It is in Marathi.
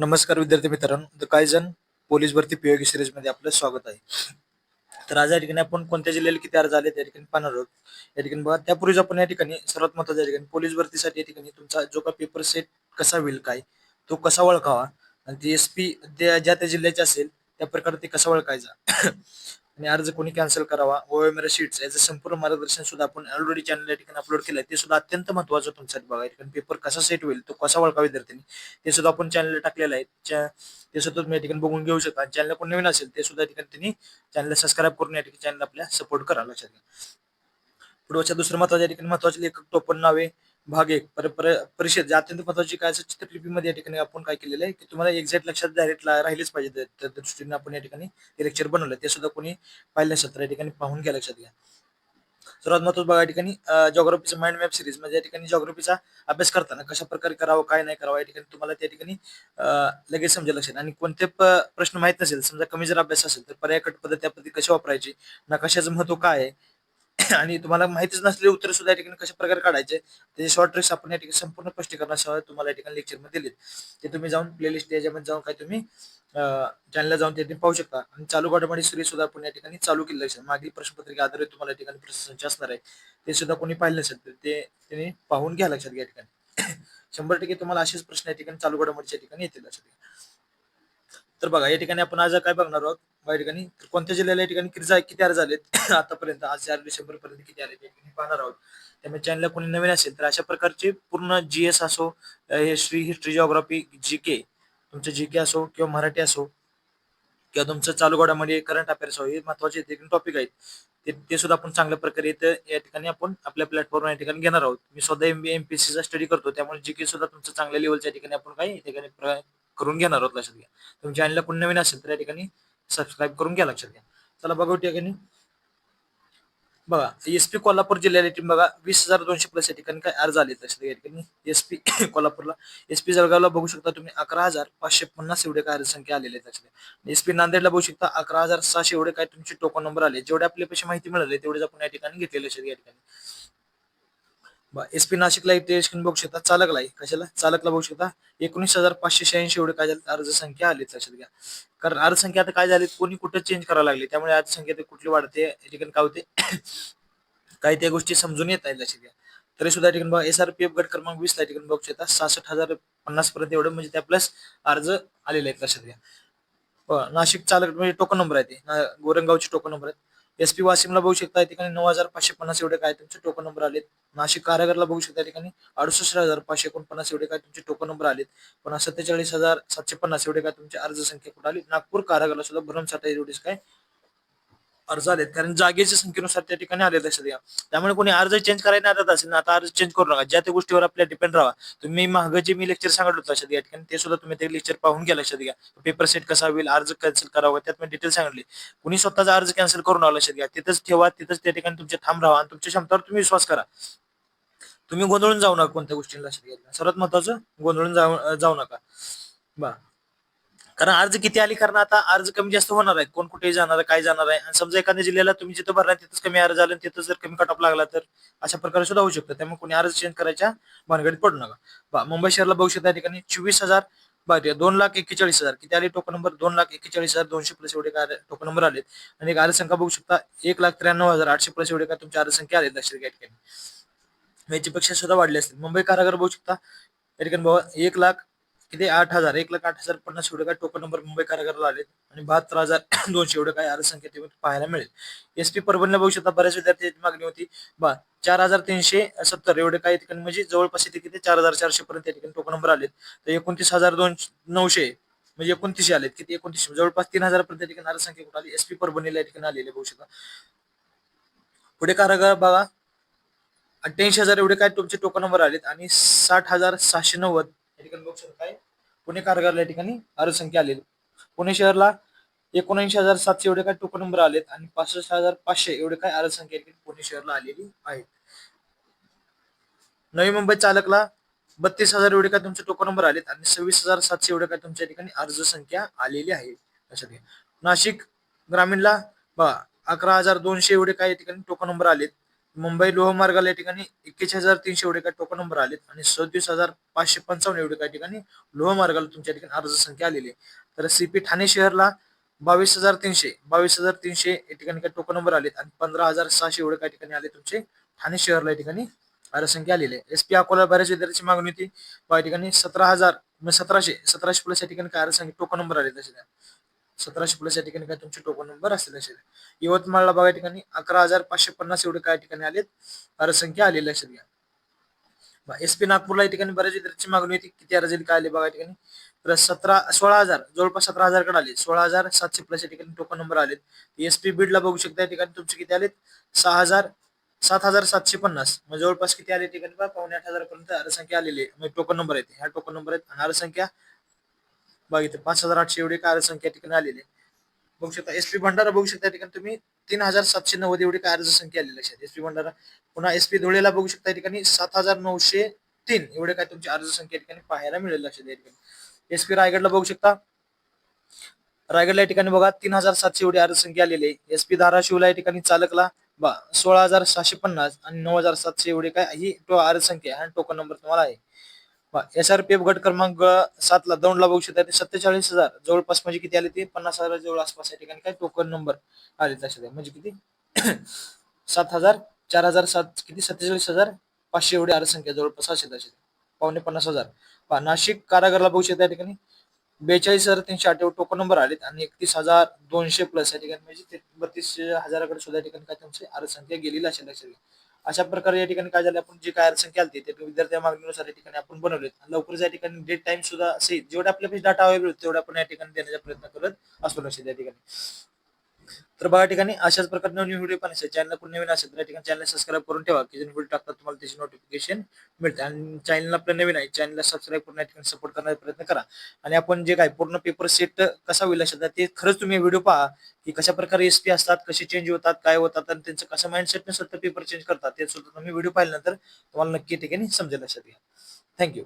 नमस्कार विद्यार्थी मित्रांनो. द कायजन पोलीस भरती पीओगी सिरीजमध्ये आपलं स्वागत आहे. तर आज या ठिकाणी आपण कोणत्या जिल्ह्याला किती अर्ज आले त्या ठिकाणी पाहणार आहोत. या ठिकाणी बघा त्यापूर्वीच आपण या ठिकाणी सर्वात महत्त्वाच्या ठिकाणी पोलीस भरतीसाठी या ठिकाणी तुमचा जो का पेपर सेट कसा होईल काय तो कसा ओळखावा आणि ती एस पी ज्या त्या जिल्ह्याचे असेल त्या प्रकारे ते कसा ओळखायचा. आणि अर्ज कोणी कॅन्सल करावा ओएमआर शीट्स याचं संपूर्ण मार्गदर्शन सुद्धा आपण ऑलरेडी चॅनल या ठिकाणी अपलोड केलं ते सुद्धा अत्यंत महत्वाचं तुमच्यासाठी बघा. कारण ठिकाणी पेपर कसा सेट होईल तो कसा ओळखा विद्यार्थ्यांनी ते सुद्धा आपण चॅनलला टाकलेलं आहे. ते सुद्धा तुम्ही या ठिकाणी बघून घेऊ शकता. चॅनल कोण नवीन असेल ते सुद्धा ठिकाणी त्यांनी चॅनलला सबस्क्राईब करून या ठिकाणी चॅनल आपल्या सपोर्ट करा. लक्षात घ्या. पुढच्या दुसरं महत्त्वाच्या ठिकाणी महत्त्वाचे लेखक टोपण नावे भाग एक. पर, पर, परिषद जे अत्यंत महत्वाची काय असं चित्रलिपीमध्ये या ठिकाणी आपण काय केलेलं आहे? की तुम्हाला एक्झॅक्ट लक्षात डायरेक्ट राहिलेच पाहिजे त्या- दृष्टीने आपण या ठिकाणी हे लेक्चर बनवलं. ते सुद्धा कोणी पाहिलं नसेल तर या ठिकाणी पाहून घ्या लक्षात घ्या. सर्वात महत्वाचं बघा या ठिकाणी जॉग्राफीचा माइंड मॅप सिरीज म्हणजे या ठिकाणी जॉग्राफीचा अभ्यास करताना कशा प्रकारे करावं काय नाही करावं या ठिकाणी तुम्हाला त्या ठिकाणी लगेच समजेल लक्षात. आणि कोणते प्रश्न माहीत नसेल समजा कमी जर अभ्यास असेल तर पर्याय कट पद्धत त्या पद्धती कशी वापरायची नकाशाचं महत्त्व काय आहे आणि तुम्हाला माहितीच नसलेले उत्तर सुद्धा या ठिकाणी कशा प्रकारे काढायचे त्याचे शॉर्ट ट्रिक्स आपण या ठिकाणी संपूर्ण स्पष्टीकरणासह तुम्हाला या ठिकाणी लेक्चरमध्ये दिलेत. ते तुम्ही जाऊन प्लेलिस्ट याच्यामध्ये जाऊन काय तुम्ही चॅनलला जाऊन ते पाहू शकता. आणि चालू घडामोडी सिरीज सुद्धा आपण या ठिकाणी चालू केलं असेल मागील प्रश्नपत्रिका आधारित तुम्हाला या ठिकाणी प्रश्नसंच असणार आहे. ते सुद्धा कोणी पाहिलं नसेल तर ते त्यांनी पाहून घ्या लक्षात घ्या या ठिकाणी. शंभर टक्के तुम्हाला असेच प्रश्न या ठिकाणी चालू घडामोडीच्या ठिकाणी येतील लक्षात घ्या. तर बघा या ठिकाणी आपण आज काय बघणार आहोत? या ठिकाणी कोणत्या जिल्ह्याला या ठिकाणी किती किती अर्ज झालेत? आतापर्यंत आज चार डिसेंबर पर्यंत किती आले ते पाहणार आहोत. त्यामुळे चॅनलला कोणी नवीन असेल तर अशा प्रकारचे पूर्ण जी एस असो history history geography G K तुमचं जी के असो किंवा मराठी असो किंवा तुमचं चालू घडामोडी करंट अफेअर्स हे महत्त्वाचे टॉपिक आहेत. ते ते सुद्धा आपण चांगल्या प्रकारे इथं या ठिकाणी आपण आपल्या प्लॅटफॉर्म या ठिकाणी घेणार आहोत. मी स्वतः एम बी चा स्टडी करतो त्यामुळे जी के सुद्धा तुमचं चांगल्या लेवलच्या ठिकाणी आपण काही ठिकाणी प्र- करून घेणार आहोत लक्षात घ्या. तुमच्या चॅनलला कोण नवीन असेल तर या ठिकाणी सबस्क्राईब करून घ्या लक्षात घ्या. चला बघा या ठिकाणी बघा एसपी कोल्हापूर जिल्ह्याला टीम बघा वीस हजार दोनशे प्लस या ठिकाणी काय अर्ज आले लक्षात घ्या या ठिकाणी. एसपी कोल्हापूरला एसपी जळगावला बघू शकता तुम्ही अकरा हजार पाचशे पन्नास एवढे काय अर्ज संख्या आलेले आहेत लक्षात नांदेडला बघू शकता अकरा हजार सहाशे एवढे काय तुमचे टोकन नंबर आले जेवढे आपल्यापेक्षा माहिती मिळाली तेवढेच आपण या ठिकाणी घेतलेले लक्षात घ्या या ठिकाणी. एस पी नाशिकला इथे बघू शकता चालकला कशाला? चालकला बघू शकता एकोणीस हजार पाचशे शहाऐंशी एवढे काय झाले अर्ज संख्या आली लक्षात घ्या. कारण अर्ज संख्या आता काय झाली? कोणी कुठं चेंज करायला लागली? त्यामुळे अर्ज संख्या ते कुठली वाढते? या ठिकाणी काय होते? काही त्या गोष्टी समजून येत आहेत लक्षात घ्या. तरी सुद्धा ठिकाणी बघा एस आर पी एफ गट क्रमांक वीस त्या ठिकाणी बघू शकता. सहासष्ट हजार पन्नास पर्यंत एवढं म्हणजे त्या प्लस अर्ज आलेले आहेत लक्षात घ्या. नाशिक चालक म्हणजे टोकन नंबर आहे ते. ना- गोरंगावचे टोकन नंबर आहेत. एस पी वाशिमला बघू शकता या ठिकाणी नऊ हजार पाचशे पन्नास एवढे काय तुमचे टोकन नंबर आलेत. नाशिक कारागरला बघू शकता या ठिकाणी अडुसष्ट हजार पाचशे एकोणपन्नास एवढे काय तुमचे टोकन नंबर आलेत. पण सत्तेचाळीस हजार सातशे पन्नास एवढे काय तुमची अर्ज संख्या कुठे आली? नागपूर कारागरला सुद्धा भरमसाठा एवढेच काय अर्ज आलेत. कारण जागेच्या संख्येनुसार त्या ठिकाणी आले लक्षात घ्या त्यामुळे कोणी अर्ज चेंज करायला आता असेल ना आता अर्ज चेंज करू नका. ज्या त्या गोष्टीवर आपल्या डिपेंड राहा. तुम्ही मागं जे मी लेक्चर सांगितलं होतं लक्षात घ्या. ठिकाणी ते सुद्धा तुम्ही ते लेक्चर पाहून घ्या लक्षात घ्या. पेपर सेट कसा होईल अर्ज कॅन्सल करावा त्यात मी डिटेल सांगितले. कुणी स्वतःचा अर्ज कॅन्सल करू नका लक्षात घ्या. तिथंच ठेवा तिथंच त्या ठिकाणी तुमचे थांब राहा आणि तुमच्या क्षमतेवर तुम्ही विश्वास करा. तुम्ही गोंधळून जाऊ नका कोणत्या गोष्टींना लक्षात घ्या सर्वात महत्वाचं गोंधळून जाऊ जाऊ नका. बा कारण अर्ज किती आली कारण आता अर्ज कमी जास्त होणार आहे. कोण कुठे जाणार आहे काय जाणार आहे. आणि समजा एखाद्या जिल्ह्याला तुम्ही जिथं भरणार तिथंच कमी अर्ज आला तिथं जर कमी कटअप लागला तर अशा प्रकारे सुद्धा होऊ शकतं. त्यामुळे कोणी अर्ज चेंज करायच्या भानगडीत पडू नका. मुंबई शहराला बघू शकता या ठिकाणी चोवीस हजार बरं दोन लाख एक्केचाळीस हजार किती आले? टोकन नंबर दोन लाख एक्केचाळीस हजार दोनशे प्लस एवढे काय टोकन नंबर आले आणि एक अर्ज संख्या बघू शकता एक लाख त्र्याण्णव हजार आठशे प्लस एवढे काय तुमच्या अर्जसंख्या आले लक्षात या ठिकाणी. याच्यापेक्षा सुद्धा वाढले असतील. मुंबई कारागार बघू शकता. या ठिकाणी एक लाख किती? आठ हजार. एक लाख आठ हजार पन्नास एवढे काय टोकन नंबर मुंबई कारागाराला आले आणि बहात्तर हजार दोनशे एवढं काय आरसंख्या पाहायला मिळेल. एस पी परभणीला बघू शकता बऱ्याच विद्यार्थ्यांची मागणी होती. बा चार हजार तीनशे सत्तर एवढे काही ठिकाणी म्हणजे जवळपास इथे किती? चार हजार चारशे पर्यंत या ठिकाणी टोकन नंबर आलेत. तर एकोणतीस हजार दोन नऊशे म्हणजे एकोणतीसशे आलेत. किती? एकोणतीसशे. म्हणजे जवळपास तीन हजार पर्यंत ठिकाणी अर्ज कुठे आली? एस पी परभणीला या ठिकाणी आलेले बघू शकता. पुढे कारागार बघा. अठ्ठ्याऐंशी हजार एवढे काय तुमचे टोकन नंबर आलेत. आणि साठ हजार सहाशे नव्वद या ठिकाणी बघू पुणे कारागारला या ठिकाणी अर्ज संख्या आलेली. पुणे शहरला एकोणऐंशी हजार सातशे एवढे काय टोकन नंबर आलेत आणि पासष्ट हजार पाचशे एवढे काय अर्ज संख्या पुणे शहरला आलेली आहे नवी मुंबई चालकला बत्तीस हजार एवढे काय तुमचे टोकन नंबर आलेत आणि सव्वीस हजार सातशे एवढे काय तुमच्या ठिकाणी अर्ज संख्या आलेली आहे. लक्षात घ्या. नाशिक ग्रामीणला बघा अकरा हजार दोनशे एवढे काय या ठिकाणी टोकन नंबर आलेत. मुंबई लोहमार्गाला या ठिकाणी एक्केचाळीस हजार तीनशे एवढे काय टोकन नंबर आलेत आणि सदतीस हजार पाचशे पंचावन्न एवढे काय ठिकाणी लोहमार्गाला तुमच्या ठिकाणी अर्ज संख्या आलेली आहे. तर सीपी ठाणे शहरला बावीस हजार तीनशे बावीस हजार तीनशे या ठिकाणी काय टोकन नंबर आलेत आणि पंधरा हजार सहाशे एवढे काय ठिकाणी आले तुमचे ठाणे शहरला या ठिकाणी अर्ज संख्या आलेली आहे. एस पी अकोला बऱ्याच विद्यार्थ्याची मागणी होती. या ठिकाणी सतरा हजार सतराशे सतराशे प्लस या ठिकाणी काय अर्ज संख्या टोकन नंबर आले तसे सतराशे प्लस या ठिकाणी काय तुमचे टोकन नंबर असतील असेल यवतमाळला बघा ठिकाणी अकरा हजार पाचशे पन्नास एवढे काय ठिकाणी आलेत. अर्ज आलेली असेल एस पी नागपूरला या ठिकाणी बऱ्याच विद्यार्थ्यांची मागणी होती. किती अर्ज काय आले बघा ठिकाणी. तर सतरा सोळा हजार जवळपास सतरा हजारकडे आले सोळा हजार सातशे प्लस या ठिकाणी टोकन नंबर आलेत. एस पी बीडला बघू शकता या ठिकाणी तुमचे किती आलेत? सहा हजार सात हजार सातशे पन्नास. मग जवळपास किती आले ठिकाणी? पावणे आठ हजार पर्यंत अर्ज आलेली आहे. टोकन नंबर आहेत. ह्या टोकन नंबर आहेत आणि बघितलं. पाच हजार आठशे एवढी कार्यसंख्या ठिकाणी आलेली. आहे बघू शकता एस पी भंडारा बघू शकता ठिकाणी तुम्ही तीन हजार सातशे नव्वद एवढी काय अर्ज संख्या आलेली लक्षात एस पी भंडारा पुन्हा एस पी धुळेला बघू शकता ठिकाणी सात हजार नऊशे तीन एवढे काय तुमची अर्ज संख्या ठिकाणी पाहायला मिळेल लक्षात या ठिकाणी. एस पी रायगडला बघू शकता. रायगडला या ठिकाणी बघा तीन हजार सातशे एवढी अर्ज संख्या आलेली आहे. एस पी धाराशिवला या ठिकाणी चालकला बा सोळा हजार सहाशे पन्नास आणि नऊ हजार सातशे एवढे काय ही तो अर्ज संख्या आहे. आणि टोकन नंबर तुम्हाला आहे. एस आर पी एफ गट क्रमांक सातला दौंडला बघू शकता. ते सत्तेचाळीस हजार जवळपास म्हणजे किती आले ते? पन्नास हजार जवळ आसपास या ठिकाणी काय? टोकन नंबर आले तसे म्हणजे किती? सात हजार चार हजार सात किती? सत्तेचाळीस हजार पाचशे एवढी आरसंख्या जवळपास असेल तसे पावणे पन्नास हजार. पहा नाशिक कारागरला बघू शकता या ठिकाणी. बेचाळीस हजार तीनशे आठ टोकन नंबर आलेत आणि एकतीस हजार दोनशे प्लस या ठिकाणी. म्हणजे ते बत्तीस हजाराकडे सुद्धा ठिकाणी काय तुमची आरसंख्या गेलेली असेल लक्षात घ्या. अशा प्रकारे या ठिकाणी काय झालं आपण जे काय अर्ज संख्या आली ते विद्यार्थी मागणीनुसार या ठिकाणी आपण बनवलेत. लवकरच या ठिकाणी डेट टाइम सुद्धा असेल जेवढे आपल्यापेक्षा डाटा अवेलेबल तेवढा आपण या ठिकाणी देण्याचा प्रयत्न करत असतो लक्षात या ठिकाणी. तर बघा ठिकाणी अशाच प्रकारे नवीन व्हिडिओ पण असेल. चॅनल पूर्ण नवीन असेल तर ठिकाणी चॅनल सबस्क्राईब करून ठेवा की व्हिडिओ टाकतात तुम्हाला त्याची नोटिफिकेशन मिळते. आणि चॅनल आपलं नवीन आहे चॅनलला सबस्क्राईब करून ठिकाणी सपोर्ट करण्याचा प्रयत्न करा. आणि आपण जे काय पूर्ण पेपर सेट कसा होईल असेल ते खरंच तुम्ही व्हिडिओ पहा की कशा प्रकारे एस पी असतात कसे चेंज होतात काय होतात आणि त्यांचं कसं माइंडसेट नसतं पेपर चेंज करतात ते सुद्धा तुम्ही व्हिडिओ पाहिल्यानंतर तुम्हाला नक्की ठिकाणी समजेल लक्षात घ्या थँक्यू